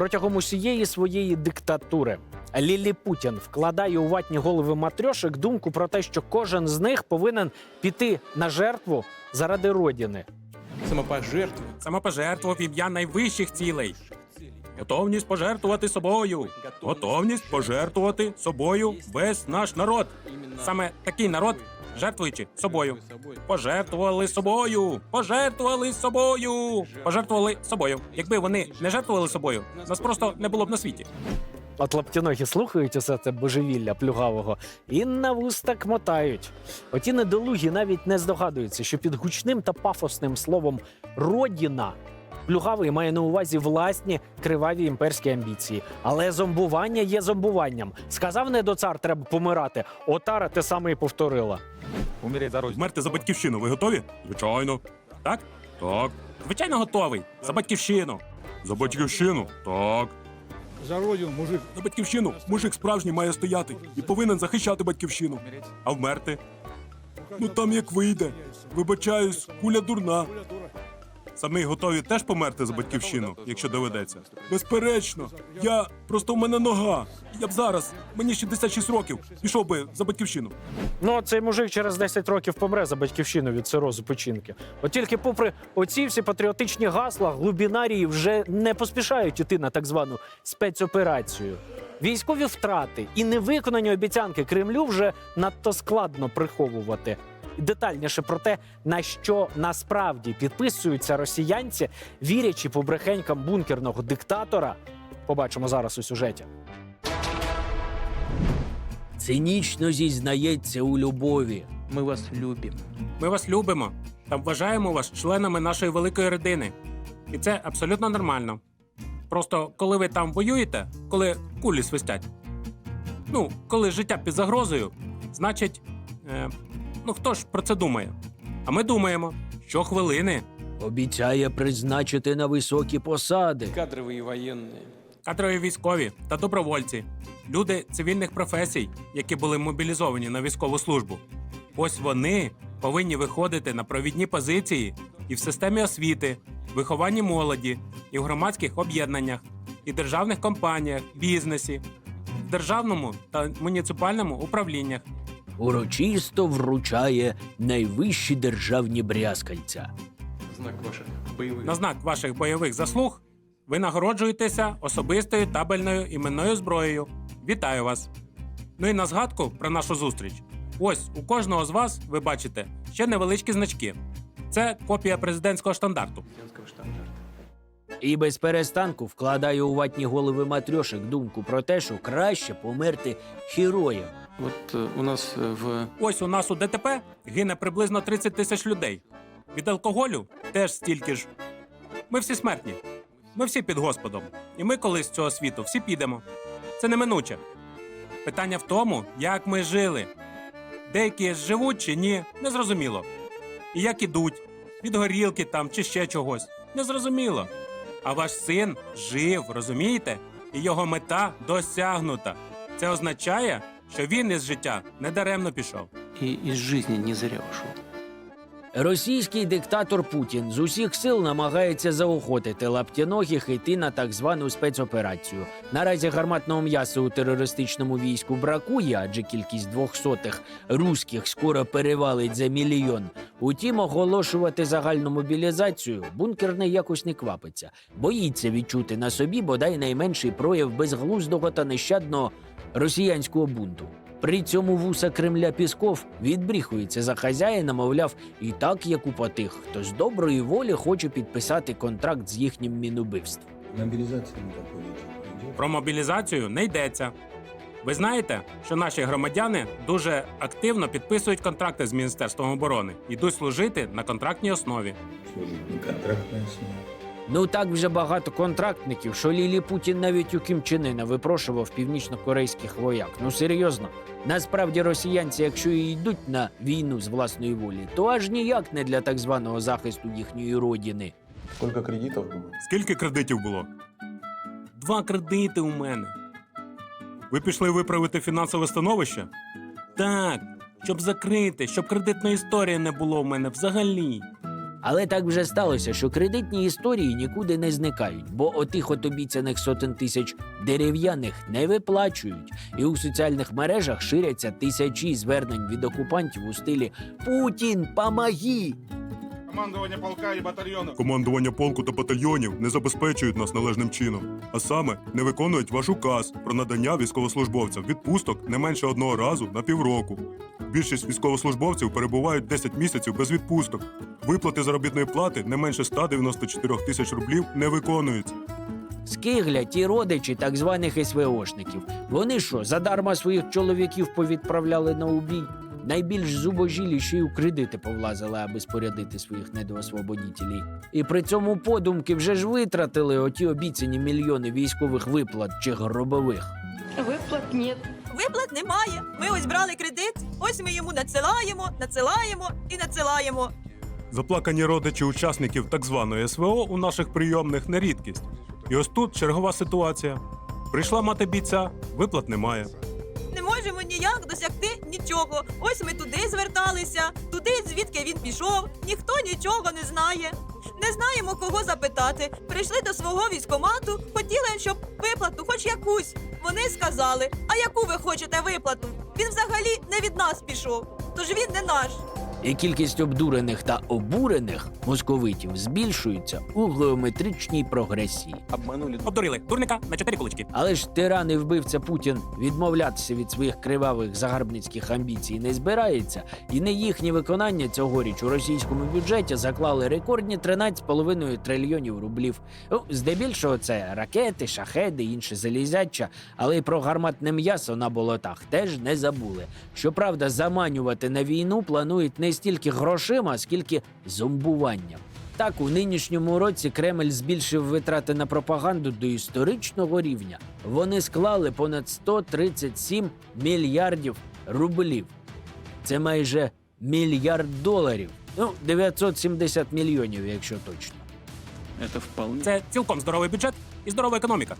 протягом усієї своєї диктатури. Лілі Путін вкладає у ватні голови матрьошек думку про те, що кожен з них повинен піти на жертву заради родини. самопожертвовать. Самопожертва в ім'я найвищих цілей. Готовність пожертвувати собою. Готовність пожертвувати собою весь наш народ. Саме такий народ, жертвуючи собою. Пожертвували собою. Пожертвували собою. Пожертвували собою. Якби вони не жертвували собою, нас просто не було б на світі. От лаптіногі слухають усе це божевілля плюгавого і на вустак мотають. Оті недолугі навіть не здогадуються, що під гучним та пафосним словом родіна плюгавий має на увазі власні криваві імперські амбіції. Але зомбування є зомбуванням. Сказав недоцар, треба помирати. Отара те саме і повторила. Вмерти за батьківщину. Ви готові? Звичайно. Так? Так. Звичайно, готовий. За батьківщину. За батьківщину. Так. За родину, мужик. За батьківщину мужик справжній має стояти і повинен захищати батьківщину. А вмерти? Ну там як вийде. Вибачаюсь, куля дурна. Самі готові теж померти за батьківщину, якщо доведеться. Безперечно, я просто в мене нога. Я б зараз, мені 66 років, пішов би за батьківщину. Ну, цей мужик через 10 років помре за батьківщину від цирозу печінки. От тільки, попри оці всі патріотичні гасла, глубінарії вже не поспішають іти на так звану спецоперацію. Військові втрати і невиконані обіцянки Кремлю вже надто складно приховувати. Детальніше про те, на що насправді підписуються росіянці, вірячи побрехенькам бункерного диктатора, побачимо зараз у сюжеті. Цинічно зізнається у любові. Мы вас любим. Ми вас любимо та вважаємо вас членами нашої великої родини. І це абсолютно нормально. Просто коли ви там воюєте, коли кулі свистять, ну, коли життя під загрозою, значить, е, ну хто ж про це думає? А ми думаємо, що хвилини Обіцяє призначити на високі посади. кадровые и военные. кадрові військові та добровольці, люди цивільних професій, які були мобілізовані на військову службу. Ось вони повинні виходити на провідні позиції і в системі освіти, вихованні молоді, і в громадських об'єднаннях, і державних компаніях, бізнесі, в державному та муніципальному управліннях. Урочисто вручає найвищі державні брязкальця. Знак ваших боевых. На знак ваших бойових заслуг ви нагороджуєтеся особистою табельною іменною зброєю. Вітаю вас! Ну і на згадку про нашу зустріч. Ось у кожного з вас ви бачите ще невеличкі значки. Це копія президентського штандарту. Президентского штандарта. І без перестанку вкладає у ватні голови матрьошек думку про те, що краще померти героєм. Вот э, у нас э, в Ось у нас у ДТП гине приблизно 30 тисяч людей. Від алкоголю теж стільки ж. Ми всі смертні. Ми всі під Господом. І ми колись з цього світу всі підемо. Це неминуче. Питання в тому, як ми жили. Деякі живуть чи ні, незрозуміло. І як ідуть, від горілки там чи ще чогось. Незрозуміло. А ваш син жив, розумієте? І його мета досягнута. Це означає, що він із життя недаремно пішов. І із життя не зря ушел. Російський диктатор Путін з усіх сил намагається заохотити лаптяногих йти на так звану спецоперацію. Наразі гарматного м'яса у терористичному війську бракує, адже кількість двохсотих руських скоро перевалить за мільйон. Утім, оголошувати загальну мобілізацію бункерний якось не квапиться, боїться відчути на собі бодай найменший прояв безглуздого та нещадного росіянського бунту. При цьому вуса Кремля Пісков відбріхується за хазяїна, мовляв, і так як у тих, хто з доброї волі хоче підписати контракт з їхнім мінубивством. Не. Про мобілізацію не йдеться. Ви знаєте, що наші громадяни дуже активно підписують контракти з Міністерством оборони, йдуть служити на контрактній основі. Служит на контрактной основе. Ну так вже багато контрактників, що Лілі Путін навіть у Кім Чен випрошував північно-корейських вояк. Ну серйозно. Насправді росіянці, якщо і йдуть на війну з власної волі, то аж ніяк не для так званого захисту їхньої родини. Сколько кредитов было? Скільки кредитів було? Два кредити у мене. Ви пішли виправити фінансове становище? Так, щоб закрити, щоб кредитної історії не було в мене взагалі. Але так вже сталося, що кредитні історії нікуди не зникають, бо отих от обіцяних сотень тисяч дерев'яних не виплачують. І у соціальних мережах ширяться тисячі звернень від окупантів у стилі Путін, помоги! Командування полка і батальйону. Командування полку та батальйонів не забезпечують нас належним чином, а саме не виконують ваш указ про надання військовослужбовцям відпусток не менше одного разу на півроку. Більшість військовослужбовців перебувають 10 місяців без відпусток. Виплати заробітної плати не менше 194 тисяч рублів не виконуються. Скигля ті родичі так званих СВОшників. Вони що, задарма своїх чоловіків повідправляли на убій? Найбільш зубожілі ще й у кредити повлазили, аби спорядити своїх недоосвободітелів. І при цьому подумки вже ж витратили оті обіцяні мільйони військових виплат чи гробових. Виплат нет. Виплат немає. Ми ось брали кредит, ось ми йому надсилаємо, надсилаємо і надсилаємо. Заплакані родичі учасників так званої СВО у наших прийомних не рідкість. І ось тут чергова ситуація. Прийшла мати бійця, виплат немає. Ніяк досягти нічого. Ось ми туди зверталися, туди, звідки він пішов. Ніхто нічого не знає. Не знаємо, кого запитати. Прийшли до свого військомату, хотіли, щоб виплату, хоч якусь. Вони сказали: а яку ви хочете виплату? Він взагалі не від нас пішов, тож він не наш. І кількість обдурених та обурених московитів збільшується у геометричній прогресії. Обманули. Обдурили дурника на чотири кулички. Але ж тиран і вбивця Путін відмовлятися від своїх кривавих загарбницьких амбіцій не збирається, і не їхнє виконання цьогоріч у російському бюджеті заклали рекордні 13,5 трильйонів рублів. Ну, здебільшого це ракети, шахеди, інше залізяча, але й про гарматне м'ясо на болотах теж не забули. Щоправда, заманювати на війну планують не стільки грошима, скільки зомбуванням. Так, у нинішньому році Кремль збільшив витрати на пропаганду до історичного рівня. Вони склали понад 137 мільярдів рублів. Це майже мільярд доларів. Ну, 970 мільйонів, якщо точно. Это вполне... Це цілком здоровий бюджет і здорова економіка.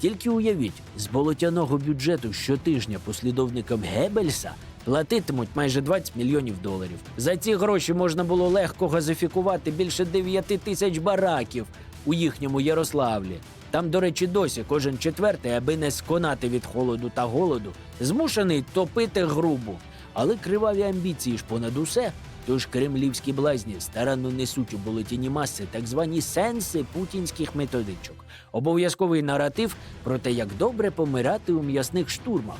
Тільки уявіть, з болотяного бюджету щотижня послідовникам Геббельса платитимуть майже 20 мільйонів доларів. За ці гроші можна було легко газифікувати більше 9 тисяч бараків у їхньому Ярославлі. Там, до речі, досі кожен четвертий, аби не сконати від холоду та голоду, змушений топити грубу. Але криваві амбіції ж понад усе. Тож кремлівські блазні старанно несуть у болотяні маси так звані сенси путінських методичок. Обов'язковий наратив про те, як добре помирати у м'ясних штурмах.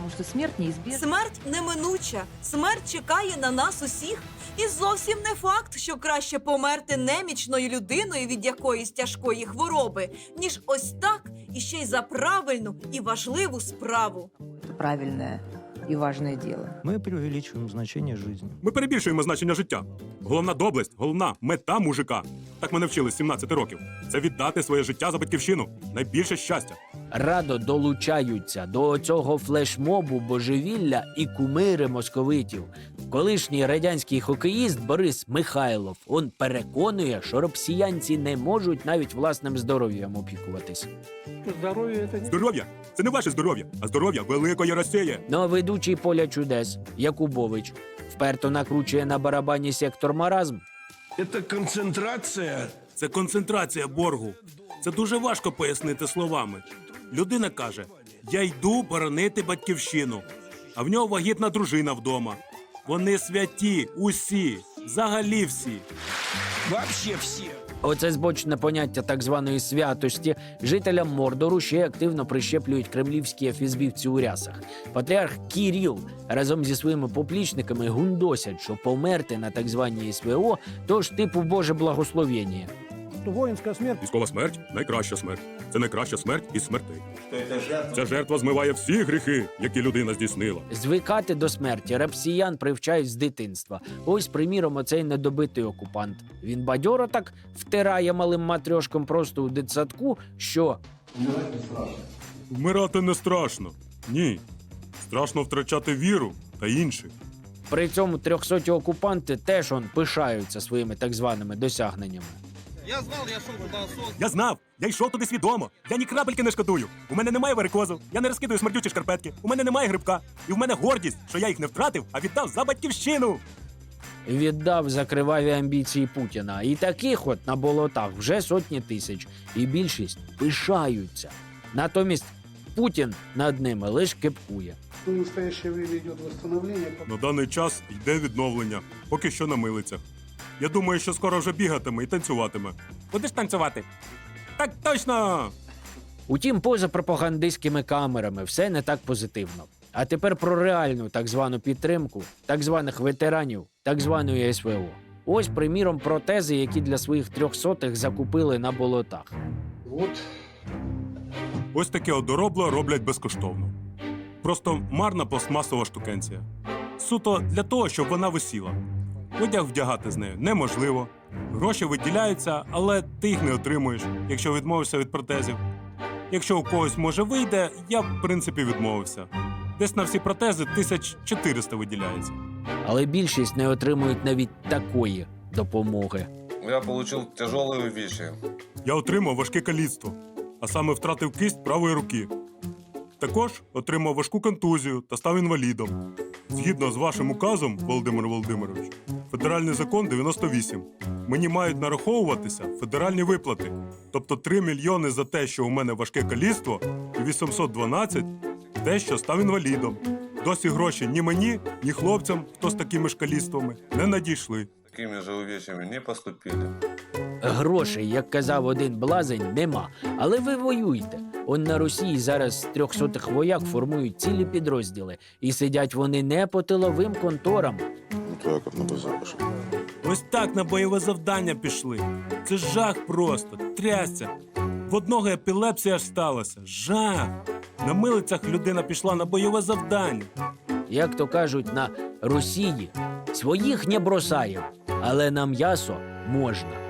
Потому що смерть неізбіжна. Смерть неминуча, смерть чекає на нас усіх. І зовсім не факт, що краще померти немічною людиною від якоїсь тяжкої хвороби, ніж ось так і ще й за правильну і важливу справу. Это правильное и важное дело. Ми преувеличуємо значення життя. Ми перебільшуємо значення життя. Головна доблесть, головна мета мужика. Так мене вчили з 17 років. Це віддати своє життя за батьківщину. Найбільше щастя. Радо долучаються до цього флешмобу божевілля і кумири московитів. Колишній радянський хокеїст Борис Михайлов он переконує, що росіянці не можуть навіть власним здоров'ям опікуватись. Здоров'я это не... Здоров'я це не ваше здоров'я, а здоров'я великої Росії. Но Ну, ведучий поля чудес Якубович вперто накручує на барабані сектор маразм. Це концентрація. Це концентрація боргу. Це дуже важко пояснити словами. Людина каже: Я йду боронити батьківщину, а в нього вагітна дружина вдома. Вони святі, усі, взагалі всі. Вообще всі. Оце збочне поняття так званої святості жителям Мордору ще активно прищеплюють кремлівські фізбівці у рясах. Патріарх Кіріл разом зі своїми поплічниками гундосять, що померти на так званій СВО то ж типу Боже благословення. То воинская смерть Військова смерть найкраща смерть. Це найкраща смерть із смертей. Ця жертва змиває всі гріхи, які людина здійснила. Звикати до смерті репсіян привчають з дитинства. Ось, приміром, оцей недобитий окупант. Він бадьоро так втирає малим матрьошкам просто у дитсадку, що Вмирати не страшно. Ні. Страшно втрачати віру та інших. при цьому трьохсоті окупанти теж он пишаються своїми так званими досягненнями. Я знав, я йшов туди свідомо. Я ні крапельки не шкодую. У мене немає варикозу, я не розкидую смердючі шкарпетки, у мене немає грибка. І в мене гордість, що я їх не втратив, а віддав за батьківщину. віддав за криваві амбіції Путіна. І таких от на болотах вже сотні тисяч, і більшість пишаються. Натомість Путін над ними лише кепкує. В настоящее время идет восстановление. На даний час йде відновлення, поки що на милицях. Я думаю, що скоро вже бігатиме і танцюватиме. Будеш танцювати? Так точно! Утім, поза пропагандистськими камерами все не так позитивно. А тепер про реальну так звану підтримку, так званих ветеранів, так званої СВО. Ось, приміром, протези, які для своїх трьохсотих закупили на болотах. Вот Ось таке одоробло роблять безкоштовно. Просто марна пластмасова штукенція. Суто для того, щоб вона висіла. Одяг вдягати з нею неможливо. Гроші виділяються, але ти їх не отримуєш, якщо відмовишся від протезів. Якщо у когось може вийде, я в принципі відмовився. Десь на всі протези 1400 виділяється. Але більшість не отримують навіть такої допомоги. Я получил тяжелые вещи. Я отримав важке каліцтво, а саме втратив кисть правої руки. Також отримав важку контузію та став інвалідом. Згідно з вашим указом, Володимир Володимирович, федеральний закон 98. Мені мають нараховуватися федеральні виплати, тобто 3 мільйони за те, що у мене важке каліцтво, і 812 те, що став інвалідом. Досі гроші ні мені, ні хлопцям, хто з такими ж каліцтвами, не надійшли. Такими же увечьями не поступили. Грошей, як казав один блазень, нема. Але ви воюйте. Он на Росії зараз з трьохсотих вояк формують цілі підрозділи, і сидять вони не по тиловим конторам, Ну, як на базар пішли. Ось так на бойове завдання пішли. Це жах просто, трясся. В одного епілепсія аж сталася. Жах. На милицях людина пішла на бойове завдання. як то кажуть, на Росії. Своїх не бросаємо, але на м'ясо можна.